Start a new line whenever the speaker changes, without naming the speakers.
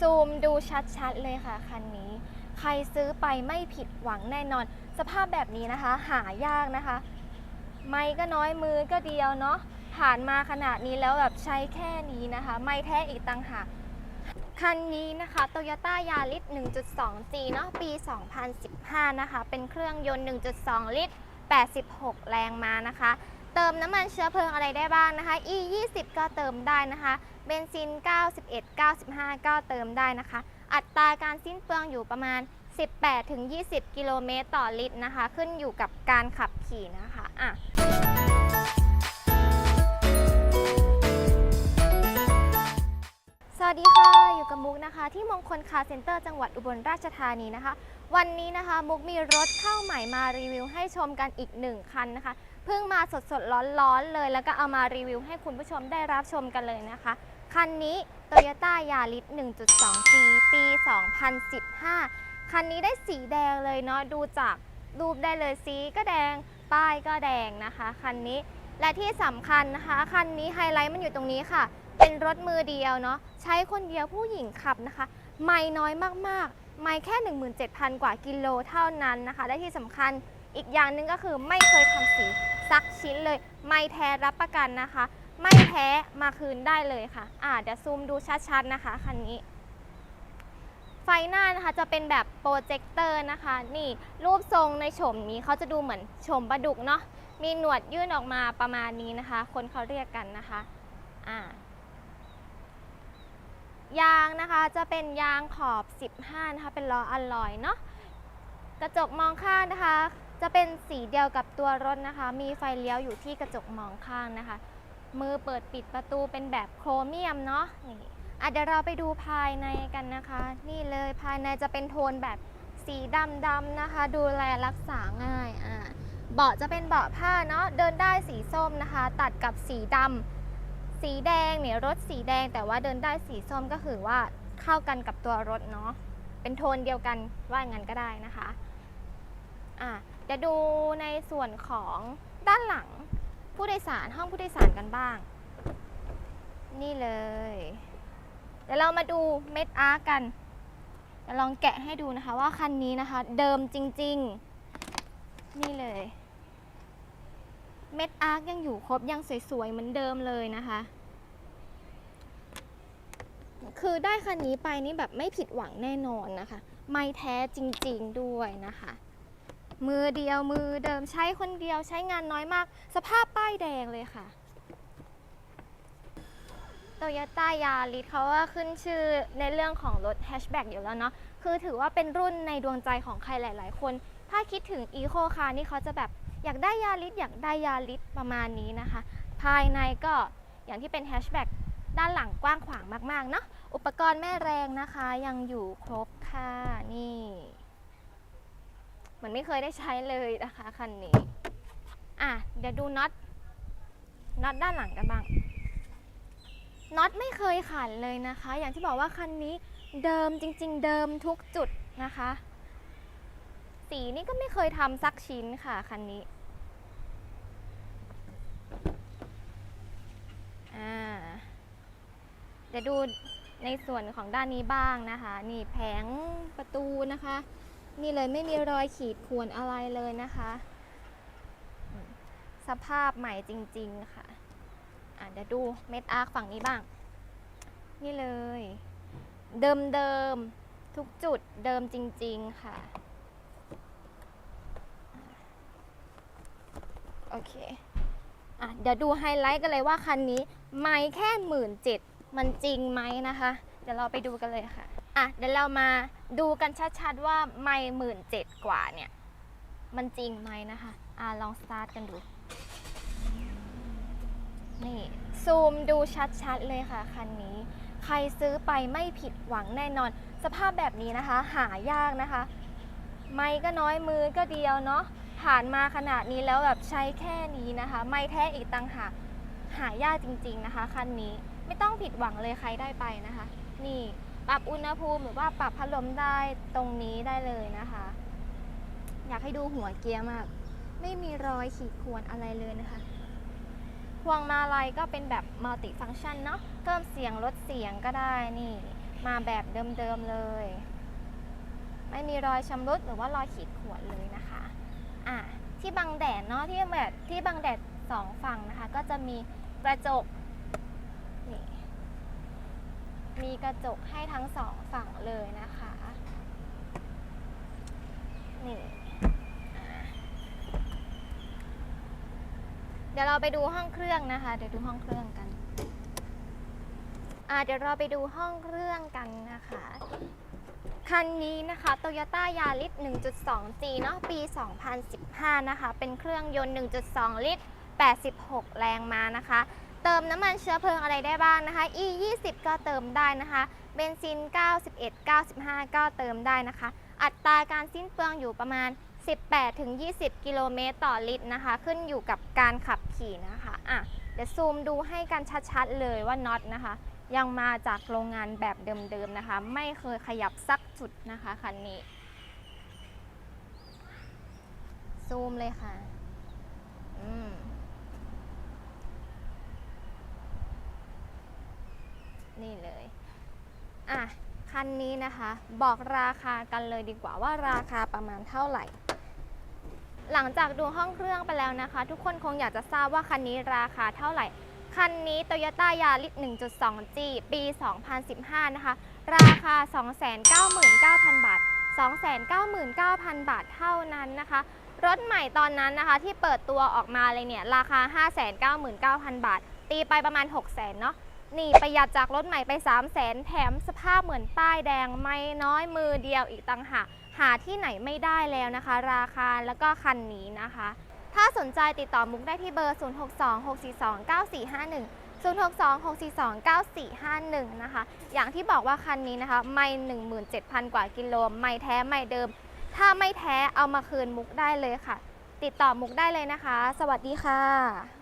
ซูมดูชัดๆเลยค่ะคันนี้ ใครซื้อไปไม่ผิดหวังแน่นอน สภาพแบบนี้นะคะ หายากนะคะ ไม่ก็น้อยมือก็เดียวเนาะผ่านมาขนาดนี้แล้วแบบใช้แค่นี้นะคะ ไม่แท้อีกต่างหากคันนี้นะคะ Toyota Yaris 1.2G เนาะปี 2015 นะคะ เป็นเครื่องยนต์ 1.2 ลิตร 86 แรงมานะคะ เติมน้ำมันเชื้อเพลิงอะไรได้บ้างนะคะ E 20ก็เติมได้นะคะ เบนซิน 91 95 ก็เติมได้นะคะ อัตราการสิ้นเปลืองอยู่ประมาณ 18-20 กิโลเมตรต่อลิตรนะคะ ขึ้นอยู่กับการขับขี่นะคะอะ นะคะ ที่มงคลคาเซ็นเตอร์จังหวัดอุบลราชธานีนะคะ วันนี้นะคะมุกมีรถเข้าใหม่มารีวิวให้ชมกันอีกหนึ่งคันนะคะเพิ่งมาสดสดๆร้อนๆเลย แล้วก็เอามารีวิวให้คุณผู้ชมได้รับชมกันเลยนะคะ คันนี้ Toyota Yaris 1.2G ปี 2015 คันนี้ได้สีแดงเลยเนาะดูจากรูปได้เลยสีก็แดง ป้ายก็แดงนะคะ คันนี้และที่สำคัญนะคะ คันนี้ไฮไลท์มันอยู่ตรงนี้ค่ะ เป็นรถมือเดียวเนาะใช้คนเดียวผู้หญิงขับนะคะ ไม่น้อยมากๆ ไม่แค่ 17,000 กว่ากิโลเท่านั้นนะคะ และที่สำคัญอีกอย่างหนึ่งก็คือไม่เคยทำสีสักชิ้นเลย ไม่แท้รับประกันนะคะ ไม่แท้มาคืนได้เลยค่ะ อ่าเดี๋ยวซูมดูชัดๆนะคะคันนี้ ไฟหน้านะคะจะเป็นแบบโปรเจคเตอร์นะคะ นี่รูปทรงในโฉมนี้เขาจะดูเหมือนโฉมปลาดุกเนาะมีหนวดยื่นออกมาประมาณนี้นะคะ คนเขาเรียกกันนะคะ อ่า ยางนะคะจะเป็นยางขอบ 15 นะคะ เป็นล้ออลลอยเนาะกระจกมองข้างนะคะ จะเป็นสีเดียวกับตัวรถนะคะ มีไฟเลี้ยวอยู่ที่กระจกมองข้างนะคะ มือเปิดปิดประตูเป็นแบบโครเมียมเนาะนี่อะเดี๋ยวเราไปดูภายในกันนะคะ นี่เลยภายในจะเป็นโทนแบบสีดำดำนะคะ ดูแลรักษาง่ายอ่าเบาะจะเป็นเบาะผ้าเนาะเดินได้สีส้มนะคะ ตัดกับสีดำ สีแดงเนี่ยรถสีแดงแต่ว่าเดินได้สีส้มก็คือว่าเข้ากันกับตัวรถเนาะเป็นโทนเดียวกันว่าอย่างนั้นก็ได้นะคะอะเดี๋ยวดูในส่วนของด้านหลังผู้โดยสารห้องผู้โดยสารกันบ้าง นี่เลย เดี๋ยวเรามาดูเม็ดอาร์กันเดี๋ยวลองแกะให้ดูนะคะว่าคันนี้นะคะ เดิมจริง ๆ นี่เลย เม็ดอาร์กยังอยู่ครบยังสวยๆเหมือนเดิมเลยนะคะ คือได้คันนี้ไปนี่แบบไม่ผิดหวังแน่นอนนะคะ ไม่แท้จริงๆด้วยนะคะ มือเดียวมือเดิมใช้คนเดียวใช้งานน้อยมาก สภาพป้ายแดงเลยค่ะโตโยต้ายาริสเขาว่าขึ้นชื่อในเรื่องของรถแฮชแบ็กอยู่แล้วเนาะ คือถือว่าเป็นรุ่นในดวงใจของใครหลาย ๆ คน ถ้าคิดถึงอีโคคาร์นี่เขาจะแบบ อยากได้ยาริสอยากได้ยาริสประมาณนี้นะคะ ภายในก็อย่างที่เป็นแฮชแบ็กด้านหลังกว้างขวางมากๆเนาะอุปกรณ์แม่แรงนะคะยังอยู่ครบค่ะนี่เหมือนไม่เคยได้ใช้เลยนะคะคันนี้ อะเดี๋ยวดูน็อตน็อตด้านหลังกันบ้างน็อตไม่เคยขันเลยนะคะ อย่างที่บอกว่าคันนี้เดิมจริง ๆ เดิมทุกจุดนะคะ สีนี่ก็ไม่เคยทำสักชิ้นค่ะคันนี้เดี๋ยวดูในส่วนของด้านนี้บ้างนะคะ นี่แผงประตูนะคะ นี่เลยไม่มีรอยขีดข่วนอะไรเลยนะคะ สภาพใหม่จริง ๆ ค่ะอะเดี๋ยวดูเม็ดอาร์คฝั่งนี้บ้าง นี่เลย เดิมเดิมๆทุกจุดเดิมจริง ๆ ค่ะ โอ เคอะเดี๋ยวดูไฮไลท์กันเลยว่าคันนี้ไม่แค่หมื่นเจ็ดมันจริงไหมนะคะ เดี๋ยวเราไปดูกันเลยค่ะอะเดี๋ยวเรามาดูกันชัดๆว่าไม่หมื่นเจ็ดกว่าเนี่ย มันจริงไหมนะคะอะลองสตาร์ทกันดู นี่ ซูมดูชัดๆเลยค่ะคันนี้ ใครซื้อไปไม่ผิดหวังแน่นอน สภาพแบบนี้นะคะ หายากนะคะ ไม่ก็น้อยมือก็เดียวเนาะ ผ่านมาขนาดนี้แล้วแบบใช้แค่นี้นะคะ ไม่แท้อีกต่างหากหายากจริง ๆนะคะคันนี้ไม่ต้องผิดหวังเลยใครได้ไปนะคะ นี่ปรับอุณหภูมิหรือว่าปรับพัดลมได้ตรงนี้ได้เลยนะคะ อยากให้ดูหัวเกียร์มาก ไม่มีรอยขีดข่วนอะไรเลยนะคะพวงมาลัยก็เป็นแบบมัลติฟัง c t ชันเนาะเพิ่มเสียงลดเสียงก็ได้นี่ มาแบบเดิมๆเลย ไม่มีรอยชำรุดหรือว่ารอยขีดข่วนเลยนะคะ อะที่บังแดดเนาะที่แบบที่บังแดดสองฝั่งนะคะ ก็จะมีกระจกนี่มีกระจกให้ทั้งสองฝั่งเลยนะคะนี่เดี๋ยวเราไปดูห้องเครื่องนะคะ เดี๋ยวดูห้องเครื่องกัน อ่าเดี๋ยวเราไปดูห้องเครื่องกันนะคะ คันนี้นะคะ Toyota Yaris 1.2G เนาะปี 2015 นะคะ เป็นเครื่องยนต์ 1.2 ลิตร 86 แรงม้านะคะ เติมน้ำมันเชื้อเพลิงอะไรได้บ้างนะคะ E 20ก็เติมได้นะคะ เบนซิน 91 95 ก็เติมได้นะคะ อัตราการสิ้นเปลืองอยู่ประมาณ 18-20 กิโลเมตรต่อลิตรนะคะ ขึ้นอยู่กับการขับขี่นะคะ อะ เดี๋ยวซูมดูให้กันชัดๆเลยว่าน็อตนะคะ ยังมาจากโรงงานแบบเดิมๆนะคะ ไม่เคยขยับสักจุดนะคะคันนี้ ซูมเลยค่ะ อืมนี่เลย อะ คันนี้นะคะ บอกราคากันเลยดีกว่าว่าราคาประมาณเท่าไหร่ หลังจากดูห้องเครื่องไปแล้วนะคะ ทุกคนคงอยากจะทราบว่าคันนี้ราคาเท่าไหร่ คันนี้ Toyota Yaris 1.2G ปี 2015 นะคะ ราคา 299,000 บาท 299,000 บาทเท่านั้นนะคะ รถใหม่ตอนนั้นนะคะที่เปิดตัวออกมาเลยเนี่ย ราคา 599,000 บาท ตีไปประมาณ 600,000 เนาะนี่ประหยัดจากรถใหม่ไป 300,000แถมสภาพเหมือนป้ายแดงไม่น้อยมือเดียวอีกต่างหากหาที่ไหนไม่ได้แล้วนะคะ ราคาแล้วก็คันนี้นะคะ ถ้าสนใจติดต่อมุกได้ที่เบอร์ 0626429451 0626429451 นะคะ อย่างที่บอกว่าคันนี้นะคะ ไม่ 17,000 กว่ากิโล ไม่แท้ ไม่เดิม ถ้าไม่แท้เอามาคืนมุกได้เลยค่ะ ติดต่อมุกได้เลยนะคะ สวัสดีค่ะ